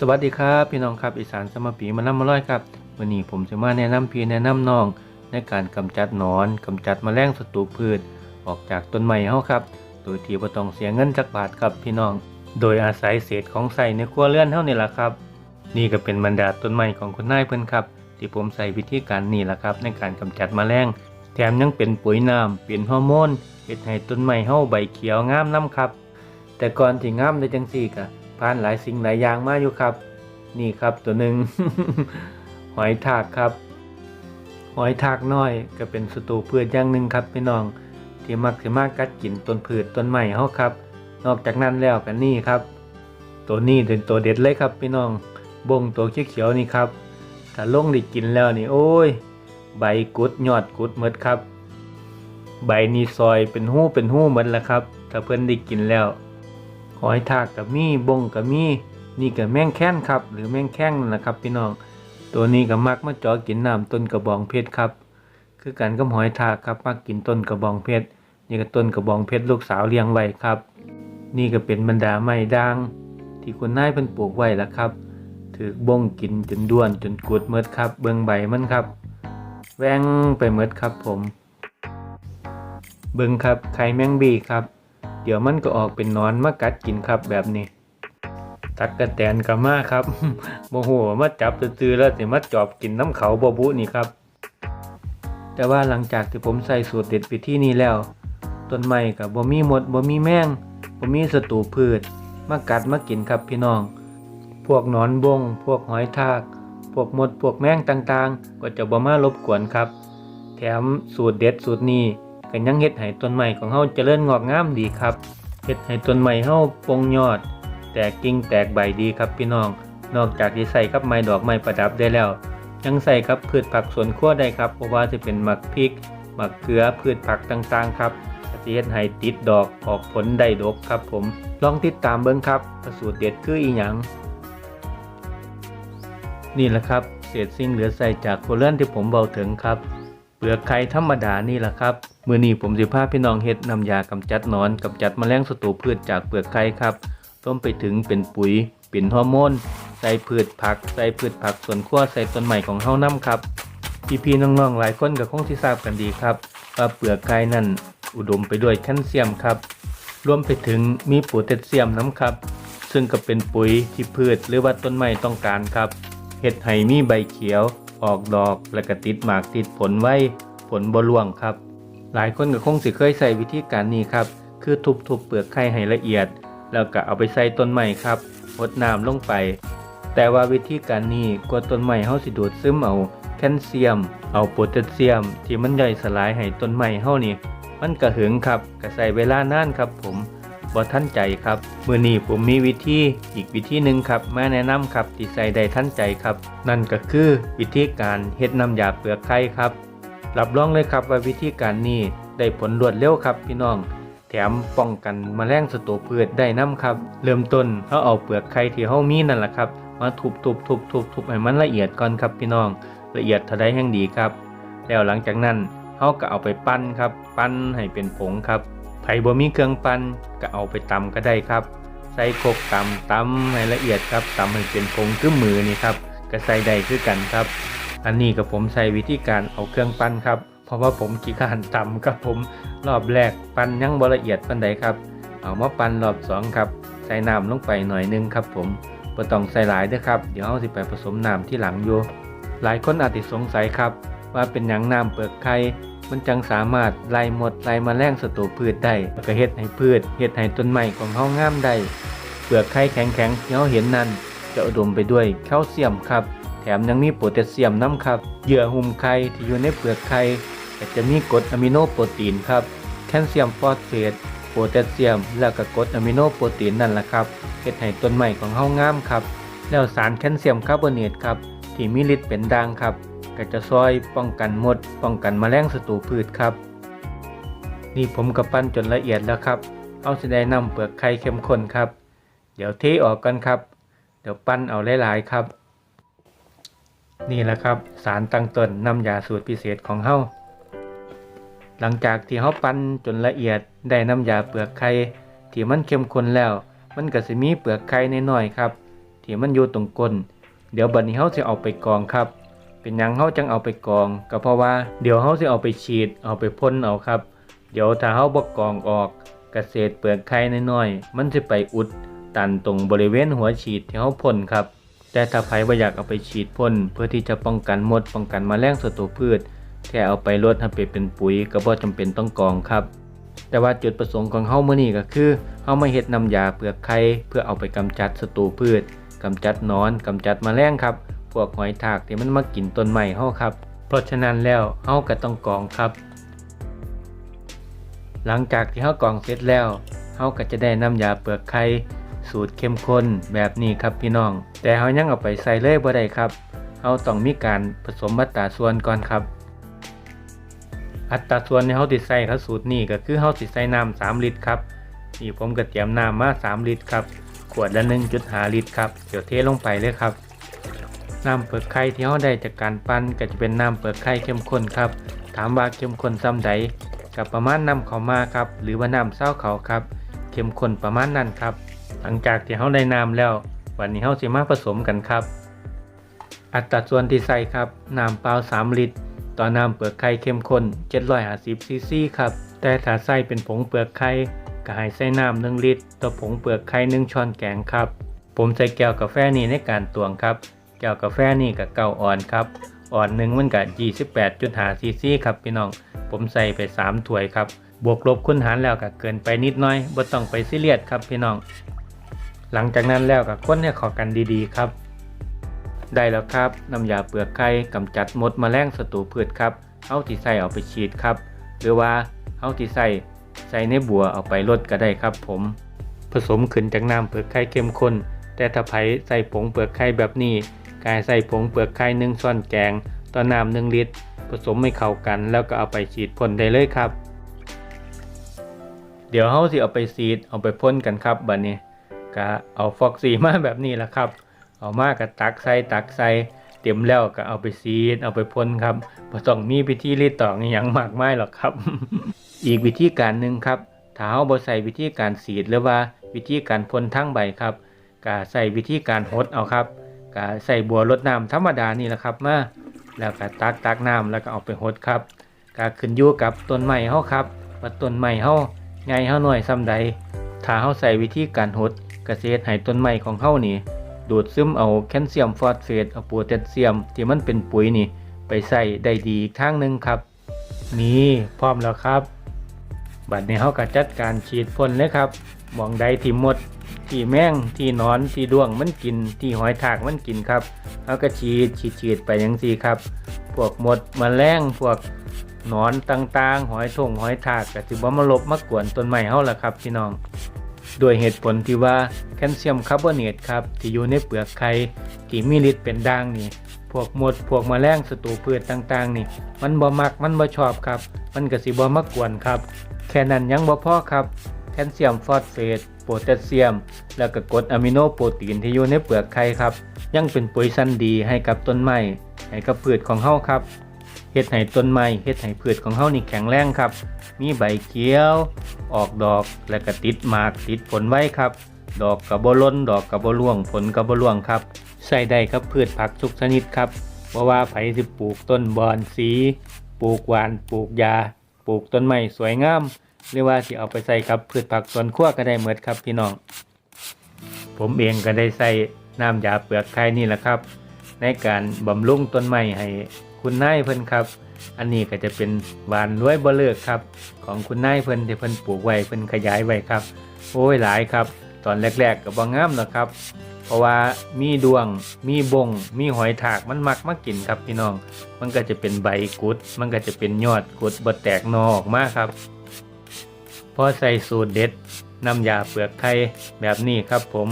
สวัสดีครับ พี่น้องครับอีสานสมปีมาน้ำมาร้อยครับวันนี้ผมจะมาแนะนำพี่แนะนำน้อง ในการกำจัดหนอนกำจัดแมลงศัตรูพืช ออกจากต้นไม้เฮาครับ โดยที่บ่ต้องเสียเงินจักบาทครับพี่น้อง โดยอาศัยเศษของใส่ในครัวเรือนเฮานี่แหละครับ นี่ก็เป็นบรรดาต้นไม้ของคุณนายเพิ่อนครับ ที่ผมใส่วิธีการนี่แหละครับ ในการกำจัดแมลงแถมยังเป็นปุ๋ยน้ำเป็นฮอร์โมนเฮ็ดให้ต้นไม้เฮาใบเขียวงามนํครับ แต่ก่อนที่งามได้จังซี่ก็ ผ่านหลายสิ่งหลายอย่างมาอยู่ครับ นี่ครับตัวหนึ่งหอยทากครับ หอยทากน้อยก็เป็นศัตรูพืชอย่างหนึ่งครับพี่น้อง ที่มักสิมากัดกินต้นพืชต้นไม้เฮาครับ นอกจากนั้นแล้วกันนี่ครับ ตัวนี้เป็นตัวเด็ดเลยครับพี่น้องบงตัวเขียวๆนี่ครับถ้าลงได้กินแล้วนี่โอ้ย ใบกุดยอดกุดหมดครับ ใบนี่ซอยเป็นหู้เป็นหู้เหมดแล้วครับ ถ้าเพิ่อนได้กินแล้ว หอยทากกับมีบงกับมีนี่กับแมงแค้นครับ หรือแมงแข้งนั่นแหละครับ พี่น้อง ตัวนี้ก็มักมาจาะกินน้ำต้นกระบองเพชรครับ คือกันกับหอยทากครับมักกินต้นกระบองเพชรนี่ก็ต้นกระบองเพชรลูกสาวเลี้ยงไว้ครับ นี่ก็เป็นบรรดาไม้ด่าง ที่คนนายเพิ่นปลูกไว้แล้วครับถือบงกินจนด้วนจนกุดเมิดครับ เบิ่งใบมันครับแหวงไปเมิดครับผม เบิ่งครับไข่แมงบีครับ เดี๋ยวมันก็ออกเป็นนอนมากัดกินครับแบบนี้ ตักกระแตนกระมาครับโมโหมาจับตื้อแล้วสิมาจอบกินน้ำเขาบบุนี่ครับ แต่ว่าหลังจากที่ผมใส่สูตรเด็ดวิธีนี้แล้วต้นไม้กับบ่มีหมดบ่มีแมงบ่มีศัตรูพืชมากัดมากินครับพี่น้อง พวกหนอนบง พวกหอยทาก พวกมด พวกแมงต่างๆ ก็จะบ่มารบกวนครับ แถมสูตรเด็ดสูตรนี้ ก็ยังเฮ็ดให้ต้นไม้ของเฮาเจริญงอกงามดีครับเฮ็ดให้ต้นไม้เฮาปงยอด แตกกิ่งแตกใบดีครับพี่น้อง นอกจากที่ใส่กับไม้ดอกไม้ประดับได้แล้ว ยังใส่กับพืชผักสวนครัวได้ครับเพราะว่าจะเป็นหมักพริกหมักเกลือพืชผักต่างๆครับก็จะเฮ็ดให้ติดดอกออกผลได้ดกครับผม ลองติดตามเบิ่งครับสูตรเด็ดคืออีหยังนี่แหละครับ เศษสิ่งเหลือใส่จากโคเรือนที่ผมเบาถึงครับ เปลือกไข่ธรรมดานี่แหละครับ มื้อนี้ผมสิพาพี่น้องเฮ็ดนำยากำจัดนอนกำจัดแมลงศัตรูพืชจากเปลือกไข่ครับรวมไปถึงเป็นปุ๋ยเป็นฮอร์โมนใส่พืชผักใส่พืชผักส่วนครัวใส่ต้นใหม่ของเฮานํครับพี่ๆน้องๆหลายคนก็คงที่ทราบกันดีครับว่าเปลือกไข่นั่นอุดมไปด้วยแคลเซียมครับรวมไปถึงมีโพแทสเซียมน้ำครับ ซึ่งก็เป็นปุ๋ยที่พืชหรือว่าต้นไม้ต้องการครับเห็ดให้มีใบเขียว ออกดอกและก็ติดหมากติดผลไว้ผลบร่วงครับ หลายคนก็คงสิเคยใส่วิธีการนี้ครับ คือทุบๆเปลือกไข่ให้ละเอียด แล้วก็เอาไปใส่ต้นไม้ครับรดน้ำลงไป แต่ว่าวิธีการนี้กว่าต้นไม้เฮาสิดูดซึมเอาแคลเซียม เอาโพแทสเซียม ที่มันย่อยสลายให้ต้นไม้เฮานี่ มันกระหึงครับก็ใส่เวลานานครับผมบ่ทันใจครับมือนี้ผมมีวิธีอีกวิธีหนึ่งครับมาแนะนำครับที่ใส่ได้ทันใจครับ นั่นก็คือวิธีการเฮ็ดน้ำยาเปลือกไข่ครับ รับรองเลยครับว่าวิธีการนี้ได้ผลรวดเร็วครับพี่น้อง แถมป้องกันแมลงศัตรูพืชได้น้ำครับ เริ่มต้นเขาเอาเปลือกไข่ที่เขามีนั่นแหละครับ มาทุบทุบทุบทุบทุบให้มันละเอียดก่อนครับพี่น้อง ละเอียดเท่าใดแห่งดีครับ แล้วหลังจากนั้นเขาก็เอาไปปั้นครับ ปั้นให้เป็นผงครับไผ่บ่มีเครื่องปั้นก็เอาไปตำก็ได้ครับ ใส่โคกตำตำให้ละเอียดครับตำให้เป็นผงคือมือนี่ครับก็ใส่ได้คือกันครับ อันนี้กับผมใส่วิธีการเอาเครื่องปั้นครับเพราะว่าผมขี้ขานตำครับผมรอบแรกปั้นยังบละเอียดปานใดครับ เอามาปั้นรอบสองครับใส่น้ำลงไปหน่อยหนึงครับ ผมบ่ต้องใส่หลายด้อครับเดี๋ยวเราสิไปผสมน้ำที่หลังอยู่หลายคนอาจจะสงสัยครับ ว่าเป็นหยังน้ำเปลือกไข่มันจังสามารถไล่หมดไล่มาแมลงศัตรูพืชได้แล้วก็เฮ็ดให้พืชเฮ็ดให้ต้นไม้ของเฮางามได้เปลือกไข่แข็งๆที่เราเห็นนั้นจะอุดมไปด้วยแคลเซียมครับ ถมยังมีโพแทสเซียมน้ำครับเหยื่อหุ้มไข่ที่อยู่ในเปลือกไข่ก็จะมีกรดอะมิโนโปรตีนครับแคลเซียมฟอสเฟตโพแทสเซียม แล้วก็กรดอะมิโนโปรตีนนั่นแหละครับเฮ็ดให้ต้นไม้ของเฮางามครับ แล้วสารแคลเซียมคาร์บอเนตครับที่มีฤทธิ์เป็นด่างครับ ก็จะช่วยป้องกันมด ป้องกันแมลงศัตรูพืชครับ นี่ผมกับปั้นจนละเอียดแล้วครับเอาสิได้นำเปลือกไข่เข้มข้นครับ เดี๋ยวเทออกกันครับ เดี๋ยวปั้นเอาหลายๆครับ นี่แหละครับ สารตั้งต้นน้ำยาสูตรพิเศษของเฮาหลังจากที่เฮาปั้นจนละเอียดได้น้ำยาเปลือกไข่ที่มันเข้มข้นแล้ว มันก็สิมีเปลือกไข่น้อยๆครับทที่มันอยู่ตรงก้นเดี๋ยวบัดนี้เฮาสิเอาไปกองครับ เป็นยังเฮาจังเอาไปกอง ก็เพราะว่าเดี๋ยวเฮาสิเอาไปฉีดเอาไปพ่นเอาครับ เดี๋ยวถ้าเฮาบ่กองออกเกษตรเปลือกไข่น้อยๆมันสิไปอุดตันตรงบริเวณหัวฉีดที่เฮาพ่นครับ แต่ถ้าไผบ่าอยากเอาไปฉีดพ่นเพื่อที่จะป้องกันมดป้องกันแมลงศัตรูพืช แค่เอาไปลดให้ไปเป็นปุ๋ยก็บ่จำเป็นต้องกองครับ แต่ว่าจุดประสงค์ของเฮามื้อนี้ก็คือเฮามาเฮ็ดน้ำยาเปลือกไข่เพื่อเอาไปกำจัดศัตรูพืชกำจัดนอนกำจัดแมลงครับ พวกหอยทากที่มันมากินต้นไม้เฮาครับ เพราะฉะนั้นแล้วเฮาก็ต้องกองครับ หลังจากที่เฮากองเสร็จแล้วเฮาก็จะได้น้ำยาเปลือกไข่ สูตรเข้มข้นแบบนี้ครับพี่น้อง แต่เฮายังเอาไปใส่เลยบ่ได้ครับเฮาต้องมีการผสมอัตราส่วนก่อนครับ อัตราส่วนที่เฮาสิดใส่ครับสูตรนี้ก็คือเฮาสิดใส่น้ำ3ลิตรครับนี่ผมก็เตรียมน้ำมา3ลิตรครับขวดละ1.5ลิตรครับเดี๋ยวเทลงไปเลยครับน้ำเปลือกไข่ที่เฮาได้จากการปั้นก็จะเป็นน้ำเปลือกไข่เข้มข้นครับ ถามว่าเข้มข้นซ้ำใดกับประมาณน้ำเขามาครับ หรือว่าน้ำเศร้าเขาครับ เข้มข้นประมาณนั้นครับ ลังจากที่เฮาได้น้ำแล้ว วันนี้เฮาสิมาผสมกันครับ อัตราส่วนที่ใส่ครับน้ำเปล่า3 ลิตร ต่อน้ำเปลือกไข่เข้มข้น 750ซีซีครับ แต่ถ้าใส่เป็นผงเปลือกไข่ก็ให้ใส่น้ำ1ลิตร ต่อผงเปลือกไข่1ช้อนแกงครับ ผมใส่แก้วกาแฟนี่ในการตวงครับ แก้วกาแฟนี่กับเก้าออนครับ อ่อนหนึ่งมันกับ28.5ซีซีครับพี่น้อง ผมใส่ไป 3 ถ้วยครับบวกลบคูณหารแล้วก็เกินไปนิดหน้อยบ่ต้องไปซีเรียสครับพี่น้อง หลังจากนั้นแล้วก็คนให้เข้ากันดีๆครับ ได้แล้วครับน้ำยาเปลือกไข่กำจัดมดแมลงศัตรูพืชครับเอาที่ใส่เอาไปฉีดครับ หรือว่าเอาที่ใส่ใส่ในบัวเอาไปลดก็ได้ครับ ผม ผสมขึ้นจากน้ำเปลือกไข่เข้มข้น แต่ถ้าไผใส่ผงเปลือกไข่แบบนี้กายใส่ผงเปลือกไข่หนึ่งช้อนแกงต่อน้ำหนึ่งลิตร ผสมให้เข้ากันแล้วก็เอาไปฉีดพ่นได้เลยครับ เดี๋ยวเฮาสิเอาไปฉีดเอาไปพ่นกันครับบัดนี้ ก็เอาฟอกสีมาแบบนี้แหละครับ เอามาก็ตักใส่ตักใส่เต็มแล้วก็เอาไปฉีดเอาไปพ่นครับบ่ต้องมีพิธีรีดตองอย่างมากมายหรอกครับ อีกวิธีการหนึ่งครับถ้าเฮาบ่ใส่วิธีการฉีดหรือว่าวิธีการพ่นทั้งใบครับก็ใส่วิธีการหดเอาครับก็ใส่บัวรดน้ำธรรมดานี่แหละครับมาแล้วก็ตักตักน้ำแล้วก็เอาไปหดครับก็ขึ้นอยู่กับต้นไม้เฮาครับว่าต้นไม้เฮาใหญ่เฮาน้อยส่ำใดถ้าเฮาใส่วิธีการหด กษตรให้ต้นไม้ของเฮานี่ ดูดซึมเอาแคลเซียมฟอสเฟตเอาโพแทสเซียม ที่มันเป็นปุ๋ยนี่ ไปใส่ได้ดีอีกทางหนึ่งครับ นี่พร้อมแล้วครับ บัดนี้เฮาก็จัดการฉีดพ่นเลยครับหมองใดที่หมดที่แมงที่นอนที่ด้วงมันกินที่หอยทากมันกินครับเฮาก็ฉีดฉีดฉีดไปอย่างสี่ครับ พวกหมดแมลงพวกนอนต่างๆ หอยทงหอยทากก็สิบ่มาลบมากวนต้นไม้เฮาล่ะครับพี่น้อง ด้วยเหตุผลที่ว่าแคลเซียมคาร์บอเนตครับที่อยู่ในเปลือกไข่ที่มีฤทธิ์เป็นด่างนี่พวกมดพวกมแมลงศัตรูพืชต่างๆ นี่ มันบ่มักมันบ่ชอบครับ มันก็สิบ่มากวนครับ แค่นั้นยังบ่พอครับแคลเซียมฟอสเฟตโพแทสเซียม แล้วก็กรดอะมิโนโปรตีนที่อยู่ในเปลือกไข่ครับ ยังเป็นปุ๋ยชั้นดีให้กับต้นไม้ให้กับพืชของเฮาครับ เฮ็ดให้ต้นไม้เฮ็ดให้พืชของเฮานี่แข็งแรงครับ มีใบเขียว ออกดอกและก็ติดหมากติดผลไว้ครับ ดอกกระบล้นดอกกระบร่วงผลกระบร่วงครับ ใส่ได้กับพืชผักทุกชนิดครับเพราะว่าไผสิปลูกต้นบอนสี ปลูกหวานปลูกยา ปลูกต้นไม้สวยงาม หรือว่าสิเอาไปใส่กับพืชผักสวนครัวก็ได้เหมือนครับพี่น้อง ผมเองก็ได้ใส่น้ำยาเปลือกไข่นี่แหละครับ ในการบำรุงต้นไม้ให้ คุณนายเพิ่นครับ อันนี้ก็จะเป็นหวานรวยบ่เลิกครับ ของคุณนายเพิ่นที่เพิ่นปลูกไว้เพิ่นขยายไว้ครับ โอ้ยหลายครับ ตอนแรกๆก็บ่งามหรอกครับ เพราะว่ามีดวง มีบง มีหอยทากมันมักมากินครับพี่น้อง มันก็จะเป็นใบกุด มันก็จะเป็นยอดกุดบ่แตกนอออกมาครับพอใส่สูตรเด็ดน้ำยาเปลือกไข่แบบนี้ครับผม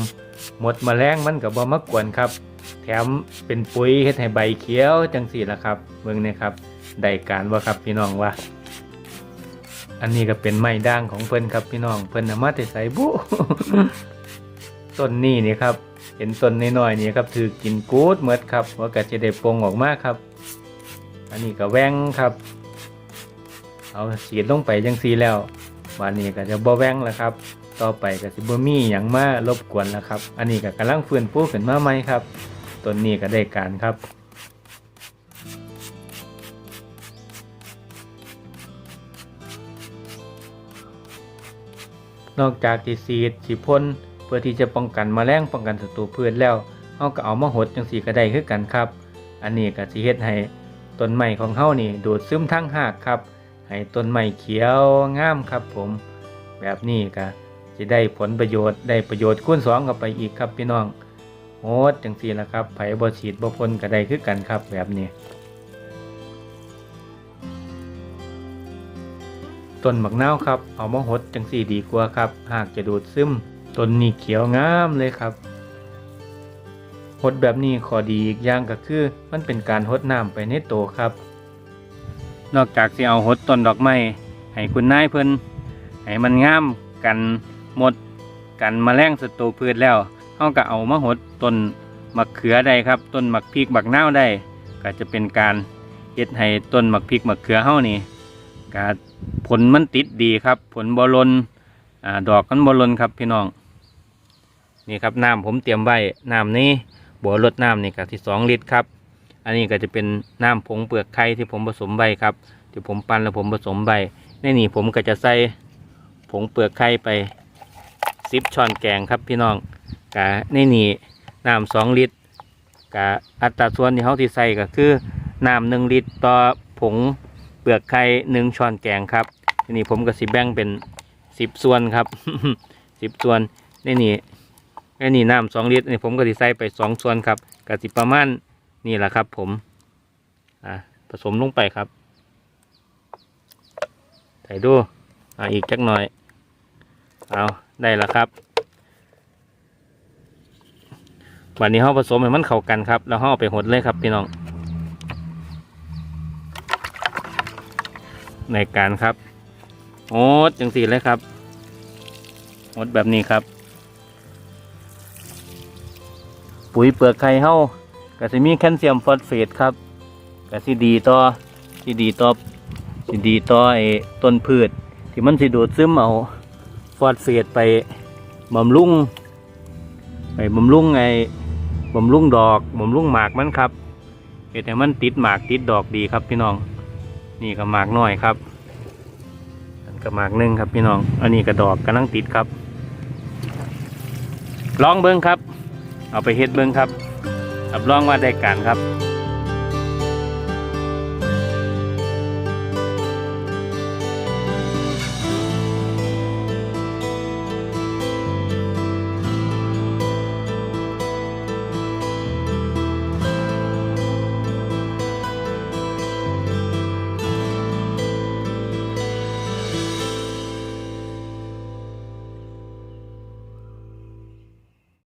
หมดแมลงมันก็บ่มากวนครับ แถมเป็นปุ๋ยเฮ็ดให้ใบเขียวจังสี่ละครับเบิ่งเนี่ยครับได้การว่าครับพี่น้องว่า อันนี้ก็เป็นไม้ด่างของเพิ่นครับพี่น้องเพิ่นเอามาแต่ใส่บุต้นนี้นี่ครับ เห็นต้นน้อยๆนี่ครับถือกินกูดหมดครับว่าก็จะได้ปงออกมากครับ อันนี้ก็แว้งครับ เอาสีดลงไปจังสีแล้ว วันนี้ก็จะบ่แว้งแล้วครับ ต่อไปก็สิบ่มีหยังมารบกวนแล้วครับ อันนี้ก็กำลังฟื้นฟูขึ้นมาใหม่ครับต้นนี้ก็ได้การครับนอกจากที่สีดสีพ่นเพื่อที่จะป้องกันแมลงป้องกันศัตรูพืชแล้วเฮาก็เอามาหดจังสีก็ได้คือกันครับ อันนี้ก็สิเฮ็ดให้ต้นไม้ของเฮานี่ดูดซึมทั้งหากครับ ให้ต้นไม้เขียวงามครับผมแบบนี้ก็จะได้ผลประโยชน์ได้ประโยชน์คูณสองกับไปอีกครับพี่น้องโหดจังสีละครับไผ่บ่ฉีดบ่พ่นก็ได้คือกันครับแบบนี้ต้นหมักนาวครับเอามาหดจังสี่ดีกว่าครับ หากจะดูดซึมต้นนี้เขียวงามเลยครับหดแบบนี้ขอดีอีกอย่างก็คือ มันเป็นการหดน้ำไปในโตครับ นอกจากที่เอาหดต้นดอกไม้ให้คุณนายเพิ่นให้มันงามกันหมดกันมแมลงศัตรูพืชแล้วเฮาก็เอามาหดต้นมะเขือได้ครับ ต้นมะพริกบักน้าวได้ ก็จะเป็นการเฮ็ดให้ต้นมะพริกมะเขือเฮานี่ก็ผลมันติดดีครับ ผลบอลนอ่าดอกมันบอลนครับพี่น้องนี่ครับน้ำผมเตรียมไว้น้ำนี้บัวรดน้ำนี่ก็ที่สองลิตรครับ อันนี้ก็จะเป็นน้ำผงเปลือกไข่ที่ผมผสมใบครับที่ผมปั้นแล้วผมผสมใบในนี่ผมก็จะใส่ผงเปลือกไข่ไปสิบช้อนแกงครับพี่น้องกะในนี่น้ำสองลิตรกะอัตราส่วนที่เขาที่ใส่ก็คือน้ำหนึ่งลิตรต่อผงเปลือกไข่หนึ่งช้อนแกงครับทีนี้ผมก็สิแบ่งเป็นสิบส่วนครับสิบส่วนในนี่ในนี่น้ำสองลิตรนี่ผมก็สิใส่ไปสองส่วนครับก็สิประมาณ นี่แหละครับผมอ่าผสมลงไปครับ ใส่ดูอ่าอีกจักหน่อย เอาได้แล้วครับวันนี้เราผสมให้มันเข้ากันครับ แล้วเราเอาไปหดเลยครับพี่น้อง ในการครับโอ้จังสีเลยครับหดแบบนี้ครับ ปุ๋ยเปลือกไข่เฮา ก็จะมีแคลเซียมฟอสเฟตครับก็สิดีต่อสิดีต่อสิดีต่อไอ้ต้นพืช ที่มันสิดูดซึมเอาฟอสเฟตไปบำรุงไปบำรุงไอ้บำรุงดอกบำรุงหมากมันครับเฮ็ดให้มันติดหมากติดดอกดีครับพี่น้อง นี่ก็หมากน้อยครับอันก็หมากหนึ่งครับพี่น้อง อันนี้ก็ดอกกำลังติดครับ ลองเบิ้งครับ เอาไปเฮ็ดเบิ้งครับ รับรองว่าได้การครับ